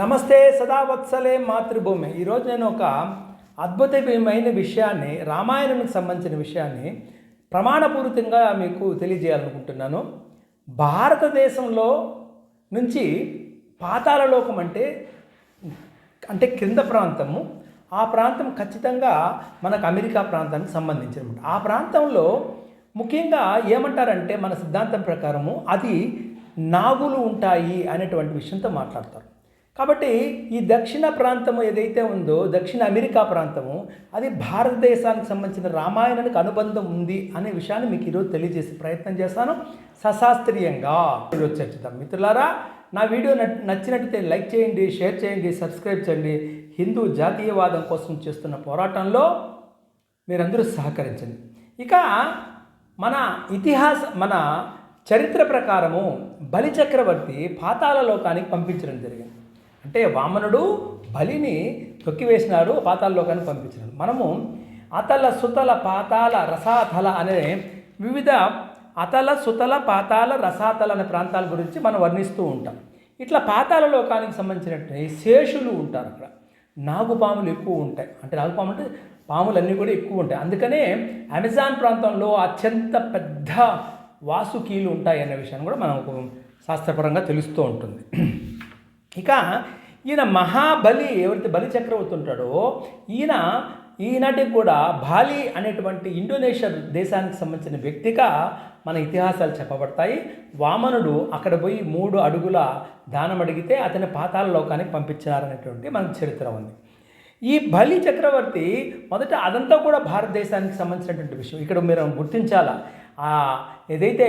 నమస్తే సదావత్సలే మాతృభూమి. ఈరోజు నేను ఒక అద్భుతమైన విషయాన్ని రామాయణానికి సంబంధించిన విషయాన్ని ప్రమాణపూరితంగా మీకు తెలియజేయాలనుకుంటున్నాను. భారతదేశంలో నుంచి పాతాళలోకం అంటే అంటే క్రింద ప్రాంతము. ఆ ప్రాంతం ఖచ్చితంగా మనకు అమెరికా ప్రాంతానికి సంబంధించినమాట. ఆ ప్రాంతంలో ముఖ్యంగా ఏమంటారంటే మన సిద్ధాంతం ప్రకారము అది నాగులు ఉంటాయి అనేటువంటి విషయంతో మాట్లాడతారు. కాబట్టి ఈ దక్షిణ ప్రాంతము ఏదైతే ఉందో దక్షిణ అమెరికా ప్రాంతము అది భారతదేశానికి సంబంధించిన రామాయణానికి అనుబంధం ఉంది అనే విషయాన్ని మీకు ఈరోజు తెలియజేసే ప్రయత్నం చేస్తాను. సశాస్త్రీయంగా ఈరోజు చర్చిద్దాం. మిత్రులారా నా వీడియో నచ్చినట్లయితే లైక్ చేయండి షేర్ చేయండి సబ్స్క్రైబ్ చేయండి. హిందూ జాతీయవాదం కోసం చేస్తున్న పోరాటంలో మీరందరూ సహకరించండి. ఇక మన ఇతిహాస మన చరిత్ర ప్రకారము బలిచక్రవర్తి పాతాళ లోకానికి పంపించడం జరిగింది. అంటే వామనుడు బలిని తొక్కివేసినాడు పాతాళ పంపించినాడు. మనము అతల సుతల పాతాల రసాతల అనే వివిధ అతల సుతల పాతాల రసాతల అనే ప్రాంతాల గురించి మనం వర్ణిస్తూ ఉంటాం. ఇట్లా పాతాల లోకానికి సంబంధించినట్టు శేషులు ఉంటారు అక్కడ. నాగుపాములు ఎక్కువ ఉంటాయి. అంటే నాగుపాములు అంటే పాములు అన్నీ కూడా ఎక్కువ ఉంటాయి. అందుకనే అమెజాన్ ప్రాంతంలో అత్యంత పెద్ద వాసుకీలు ఉంటాయి అనే విషయాన్ని కూడా మనకు శాస్త్రపరంగా తెలుస్తూ ఉంటుంది. ఇక ఈయన మహాబలి ఎవరైతే బలి చక్రవర్తి ఉంటాడో ఈయన ఈనాటికి కూడా బాలి అనేటువంటి ఇండోనేషియా దేశానికి సంబంధించిన వ్యక్తిగా మన ఇతిహాసాలు చెప్పబడతాయి. వామనుడు అక్కడ పోయి మూడు అడుగుల దానం అడిగితే అతని పాతాల లోకానికి పంపించారనేటువంటి మన చరిత్ర ఉంది. ఈ బలి చక్రవర్తి మొదట అదంతా కూడా భారతదేశానికి సంబంధించినటువంటి విషయం. ఇక్కడ మీరు గుర్తించాలా? ఏదైతే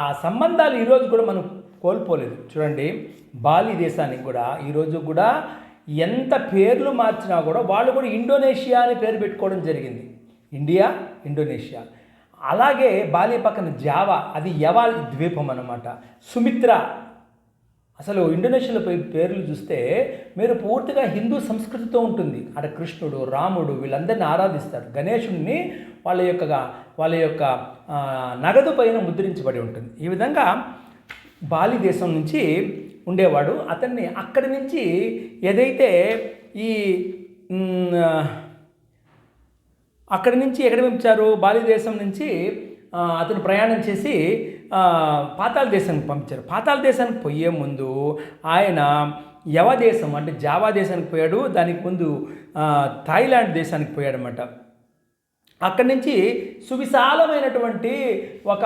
ఆ సంబంధాలు ఈరోజు కూడా మనం కోల్పోలేదు. చూడండి బాలి దేశానికి కూడా ఈరోజు కూడా ఎంత పేర్లు మార్చినా కూడా వాళ్ళు కూడా ఇండోనేషియా అని పేరు పెట్టుకోవడం జరిగింది. India Indonesia. అలాగే బాలి పక్కన జావా అది యవాల్ ద్వీపం అన్నమాట. సుమిత్ర. అసలు ఇండోనేషియాలో పేర్లు చూస్తే మీరు పూర్తిగా హిందూ సంస్కృతితో ఉంటుంది. అక్కడ కృష్ణుడు రాముడు వీళ్ళందరినీ ఆరాధిస్తారు. గణేశుడిని వాళ్ళ యొక్క వాళ్ళ యొక్క నగదు పైన ముద్రించబడి ఉంటుంది. ఈ విధంగా బాలి దేశం నుంచి ఉండేవాడు. అతన్ని అక్కడి నుంచి ఏదైతే ఈ అక్కడి నుంచి ఎక్కడ పంపించారు? బాలి దేశం నుంచి అతను ప్రయాణం చేసి పాతాళ దేశానికి పంపించారు. పాతాళ దేశానికి పోయే ముందు ఆయన యవ దేశం అంటే జావా దేశానికి పోయాడు. దానికి ముందు థాయిలాండ్ దేశానికి పోయాడనమాట అక్కడి నుంచి సువిశాలమైనటువంటి ఒక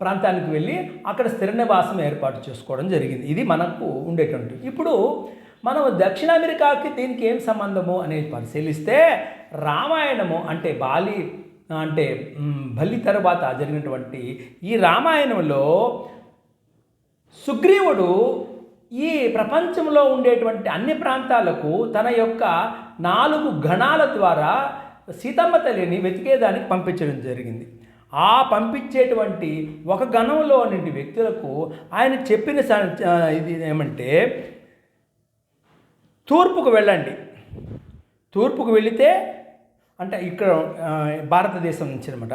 ప్రాంతానికి వెళ్ళి అక్కడ స్థిర నివాసం ఏర్పాటు చేసుకోవడం జరిగింది. ఇది మనకు ఉండేటువంటి ఇప్పుడు మనం దక్షిణ అమెరికాకి దీనికి ఏం సంబంధము అనేది పరిశీలిస్తే రామాయణము అంటే బాలి అంటే బలి తర్వాత జరిగినటువంటి ఈ రామాయణంలో సుగ్రీవుడు ఈ ప్రపంచంలో ఉండేటువంటి అన్ని ప్రాంతాలకు తన యొక్క నాలుగు గణాల ద్వారా సీతమ్మ తల్లిని వెతికేదానికి పంపించడం జరిగింది. ఆ పంపించేటువంటి ఒక గణంలో నుండి వ్యక్తులకు ఆయన చెప్పిన ఇది ఏమంటే తూర్పుకు వెళ్ళండి. తూర్పుకు వెళితే అంటే ఇక్కడ భారతదేశం నుంచి అనమాట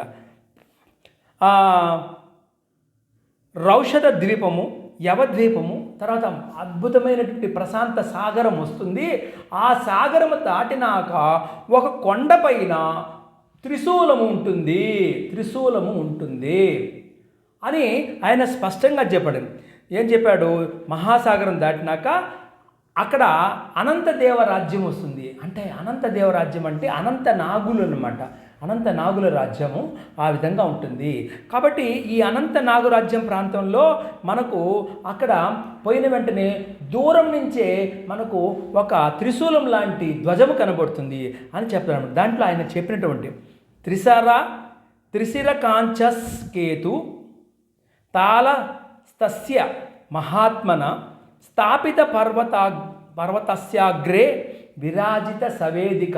రౌషధ ద్వీపము యవద్వీపము తర్వాత అద్భుతమైనటువంటి ప్రశాంత సాగరం వస్తుంది. ఆ సాగరము దాటినాక ఒక కొండపైన త్రిశూలము ఉంటుంది త్రిశూలము ఉంటుంది అని ఆయన స్పష్టంగా చెప్పాడు. ఏం చెప్పాడు? మహాసాగరం దాటినాక అక్కడ అనంత దేవరాజ్యం వస్తుంది. అంటే అనంత దేవరాజ్యం అంటే అనంత నాగులు అనమాట అనంత నాగుల రాజ్యము ఆ విధంగా ఉంటుంది. కాబట్టి ఈ అనంత నాగురాజ్యం ప్రాంతంలో మనకు అక్కడ పోయిన వెంటనే దూరం నుంచే మనకు ఒక త్రిశూలం లాంటి ధ్వజము కనబడుతుంది అని చెప్తారు దాంట్లో ఆయన చెప్పినటువంటి త్రిసర త్రిశిర కాంచస్ కేతు తాళ స్తస్య మహాత్మన స్థాపిత పర్వత పర్వతస్యాగ్రే విరాజిత సవేదిక.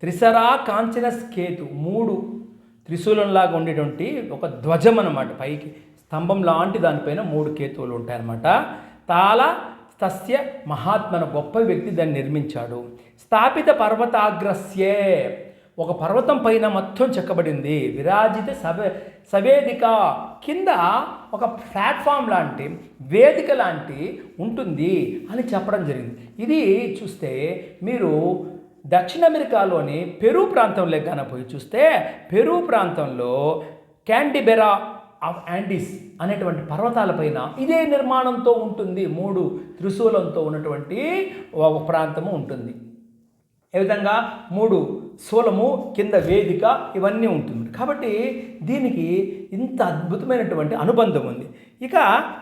త్రిసరా కాంచన స్కేతు మూడు త్రిశూలంలాగా ఉండేటువంటి ఒక ధ్వజం అనమాట పైకి స్తంభం లాంటి దానిపైన మూడు కేతువులు ఉంటాయన్నమాట. తాళ తస్య మహాత్మన గొప్ప వ్యక్తి దాన్ని నిర్మించాడు. స్థాపిత పర్వతాగ్రస్యే ఒక పర్వతం పైన మొత్తం చెక్కబడింది. విరాజిత సవే సవేదిక కింద ఒక ప్లాట్ఫామ్ లాంటి వేదిక లాంటి ఉంటుంది అని చెప్పడం జరిగింది. ఇది చూస్తే మీరు దక్షిణ అమెరికాలోని పెరు ప్రాంతంలో కనుక పోయి చూస్తే పెరు ప్రాంతంలో క్యాండిబెరా ఆఫ్ యాండీస్ అనేటువంటి పర్వతాలపైన ఇదే నిర్మాణంతో ఉంటుంది. మూడు త్రిశూలంతో ఉన్నటువంటి ఒక ప్రాంతము ఉంటుంది. ఏ విధంగా? మూడు శూలము కింద వేదిక ఇవన్నీ ఉంటుంది. కాబట్టి దీనికి ఇంత అద్భుతమైనటువంటి అనుబంధం ఉంది. ఇక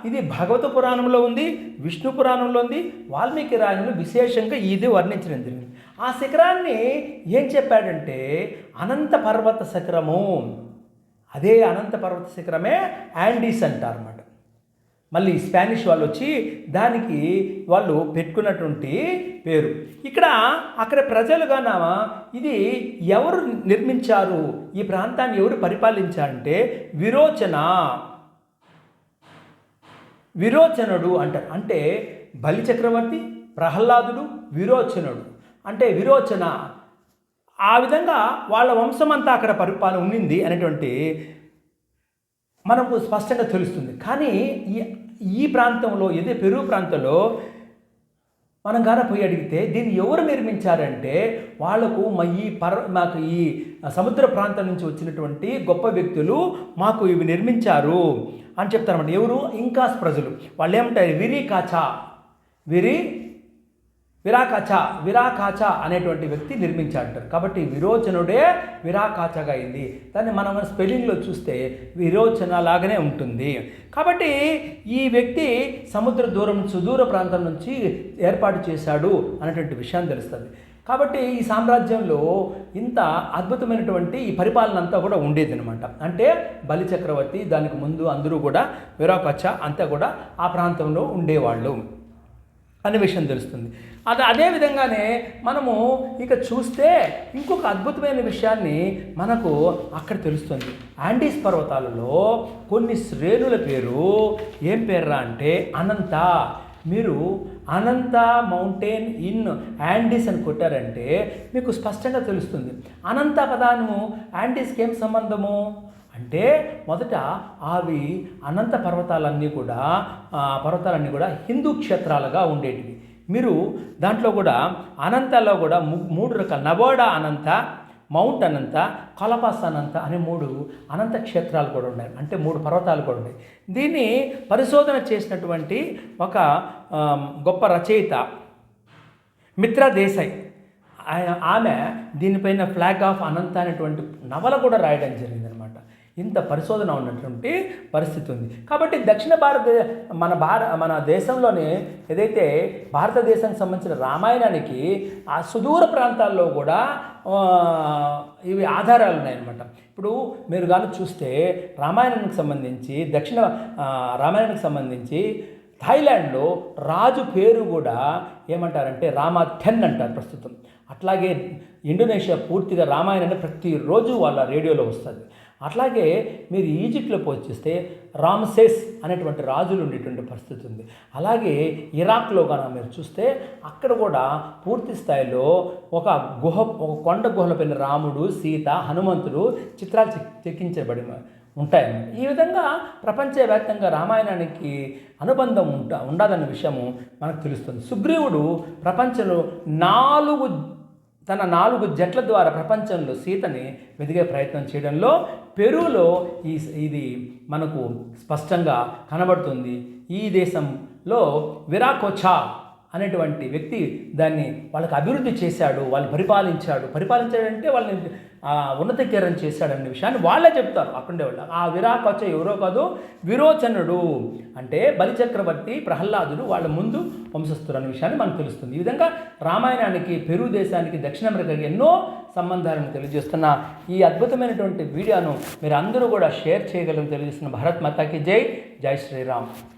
ఇది భగవత పురాణంలో ఉంది విష్ణు పురాణంలో ఉంది వాల్మీకి రాయణంలో విశేషంగా ఇది వర్ణించడం జరిగింది. ఆ శిఖరాన్ని ఏం చెప్పాడంటే అనంత పర్వత శిఖరము. అదే అనంత పర్వత శిఖరమే యాండీస్ అంటారన్నమాట. మళ్ళీ స్పానిష్ వాళ్ళు వచ్చి దానికి వాళ్ళు పెట్టుకున్నటువంటి పేరు. ఇక్కడ అక్కడ ప్రజలుగాన ఇది ఎవరు నిర్మించారు? ఈ ప్రాంతాన్ని ఎవరు పరిపాలించారంటే విరోచన. విరోచనుడు అంటారు. అంటే బలి చక్రవర్తి ప్రహ్లాదుడు విరోచనుడు. అంటే విరోచన. ఆ విధంగా వాళ్ళ వంశమంతా అక్కడ పరిపాలన ఉండింది అనేటువంటి మనకు స్పష్టంగా తెలుస్తుంది. కానీ ఈ ఈ ప్రాంతంలో ఏదే పెరుగు ప్రాంతంలో మనం గాన పోయి అడిగితే దీన్ని ఎవరు నిర్మించారంటే వాళ్ళకు మా ఈ పర్ మాకు ఈ సముద్ర ప్రాంతం నుంచి వచ్చినటువంటి గొప్ప వ్యక్తులు మాకు ఇవి నిర్మించారు అని చెప్తారన్నమాట. ఎవరు? ఇంకాస్ ప్రజలు. వాళ్ళు ఏమంటారు విరి కాచా విరి విరాకాచ విరాకాచ అనేటువంటి వ్యక్తి నిర్మించాడంటారు కాబట్టి విరోచనుడే విరాకాచగా అయింది. దాన్ని మనం స్పెల్లింగ్లో చూస్తే విరోచన లాగానే ఉంటుంది. కాబట్టి ఈ వ్యక్తి సముద్ర దూరం సుదూర ప్రాంతం నుంచి ఏర్పాటు చేశాడు అనేటువంటి విషయం తెలుస్తుంది. కాబట్టి ఈ సామ్రాజ్యంలో ఇంత అద్భుతమైనటువంటి ఈ పరిపాలన అంతా కూడా ఉండేది అనమాట అంటే బలి చక్రవర్తి దానికి ముందు అందరూ కూడా విరాకచ్చ అంతా కూడా ఆ ప్రాంతంలో ఉండేవాళ్ళు. అనే విషయం తెలుస్తుంది. అది అదే విధంగానే మనము ఇక చూస్తే ఇంకొక అద్భుతమైన విషయాన్ని మనకు అక్కడ తెలుస్తుంది. ఆండీస్ పర్వతాలలో కొన్ని శ్రేణుల పేరు ఏం పేర్రా అంటే అనంత. మీరు అనంత మౌంటైన్ ఇన్ యాండీస్ అని కొట్టారంటే మీకు స్పష్టంగా తెలుస్తుంది. అనంత పదాను యాండీస్కి ఏం సంబంధము? అంటే మొదట అవి అనంత పర్వతాలన్నీ కూడా పర్వతాలన్నీ కూడా హిందూ క్షేత్రాలుగా ఉండేటివి. మీరు దాంట్లో కూడా అనంతలో కూడా మూడు రకాల నవోడా అనంత మౌంట్ అనంత కలపాస్ అనంత అనే మూడు అనంత క్షేత్రాలు కూడా ఉన్నాయి. అంటే మూడు పర్వతాలు కూడా ఉన్నాయి. దీన్ని పరిశోధన చేసినటువంటి ఒక గొప్ప రచయిత మిత్రా దేశాయ్. ఆమె దీనిపైన ఫ్లాగ్ ఆఫ్ అనంత అనేటువంటి నవల కూడా రాయడం జరిగింది ఇంత పరిశోధన ఉన్నటువంటి పరిస్థితి ఉంది. కాబట్టి దక్షిణ భారత మన భార మన దేశంలోనే ఏదైతే భారతదేశానికి సంబంధించిన రామాయణానికి ఆ సుదూర ప్రాంతాల్లో కూడా ఇవి ఆధారాలు ఉన్నాయన్నమాట. ఇప్పుడు మీరు కానీ చూస్తే రామాయణానికి సంబంధించి దక్షిణ రామాయణానికి సంబంధించి థాయిలాండ్లో రాజు పేరు కూడా ఏమంటారంటే రామాథెన్ అంటారు ప్రస్తుతం. అట్లాగే ఇండోనేషియా పూర్తిగా రామాయణాన్ని ప్రతిరోజు వాళ్ళ రేడియోలో వస్తుంది. అట్లాగే మీరు ఈజిప్ట్లో పోచేస్తే రామసేస్ అనేటువంటి రాజులు ఉండేటువంటి పరిస్థితి ఉంది. అలాగే ఇరాక్లో కనుక మీరు చూస్తే అక్కడ కూడా పూర్తి స్థాయిలో ఒక గుహ ఒక కొండ గుహలపైన రాముడు సీత హనుమంతుడు చిత్రాలు చెక్కించబడి ఉంటాయి ఈ విధంగా ప్రపంచవ్యాప్తంగా రామాయణానికి అనుబంధం ఉంటా ఉండదన్న విషయము మనకు తెలుస్తుంది. సుగ్రీవుడు ప్రపంచంలో నాలుగు తన నాలుగు జట్ల ద్వారా ప్రపంచంలో సీతని వెదిగే ప్రయత్నం చేయడంలో పెరువులో ఈ ఇది మనకు స్పష్టంగా కనబడుతుంది. ఈ దేశంలో విరాకోచా అనేటువంటి వ్యక్తి దాన్ని వాళ్ళకి అభివృద్ధి చేశాడు వాళ్ళు పరిపాలించాడు. పరిపాలించాడంటే వాళ్ళని ఉన్నతీకరణ చేశాడనే విషయాన్ని వాళ్ళే చెప్తారు. అక్కడే వాళ్ళు. ఆ విరాకోచ ఎవరో కాదు విరోచనుడు. అంటే బలిచక్రవర్తి ప్రహ్లాదుడు వాళ్ళ ముందు వంశస్థుడు అనే విషయాన్ని మనకు తెలుస్తుంది. ఈ విధంగా రామాయణానికి పెరు దేశానికి దక్షిణ అమెరికాకి ఎన్నో సంబంధాలను తెలియజేస్తున్న ఈ అద్భుతమైనటువంటి వీడియోను మీరు అందరూ కూడా షేర్ చేయగలని తెలియజేస్తున్న భారత్ మాతాకి జై. జై శ్రీరామ్.